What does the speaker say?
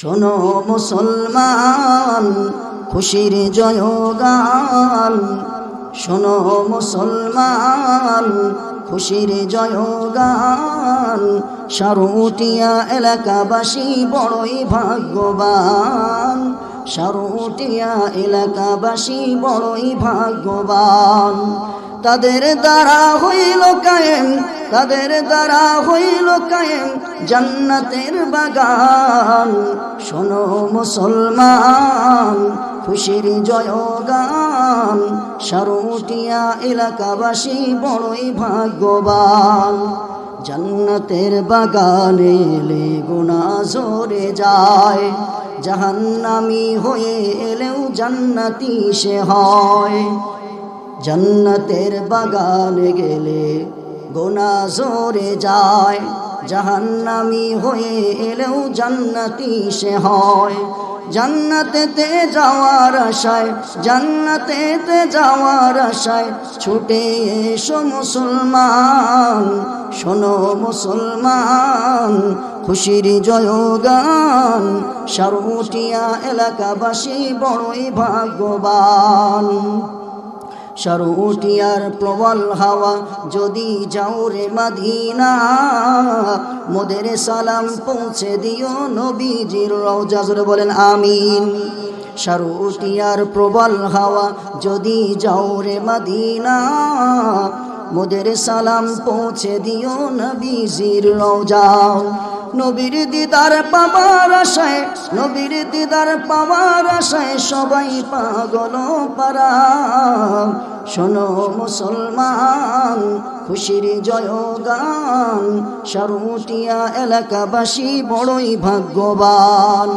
শোনো মুসলমান, খুশির জয়গান। শোনো মুসলমান, খুশির জয়গান। সারুটিয়া এলাকাবাসী বড়ই ভাগ্যবান। সারুটিয়া এলাকাবাসী বড়ই ভাগ্যবান। তাদের দ্বারা হইল কায়েম, তাদের দ্বারা হইল কায়েম জান্নাতের বাগান। শোনো মুসলমান, খুশির জয়গান, সারুটিয়া এলাকাবাসী বড়ই ভাগ্যবান। জান্নাতের বাগানে এলে গুণা জোরে যায়, জাহান্নামি হয়ে এলেও জান্নাতি সে হয়। জান্নাতের বাগানে গেলে গোনা জোরে যায় জাহান্নামি হয়ে এলেও জান্নাতি সে হয়। জান্নাতেতে যাওয়ার আশায়, জান্নাতেতে যাওয়ার আশায় ছুটে এসো মুসলমান, শোনো মুসলমান, খুশির জয়গান সারুটিয়া এলাকাবাসী বড়ই ভাগ্যবান। সরুটিয়ার প্রবল হাওয়া, যদি যাও রে মাদিনা মোদের সালাম পৌঁছে দিও নবীজির রওজা। জোরে বলেন, আমিন। সরুটিয়ার প্রবল হাওয়া যদি যাও রে মাদিনা, মোদের সালাম পৌঁছে দিও নবীজির রওজা। নবীর দিদার পাওয়ার আশায়, নবীর দিদার পাওয়ার আশায় সবাই পাগল পারা। শোনো মুসলমান খুশির জয়গান সারুটিয়া এলাকাবাসী বড়ই ভাগ্যবান।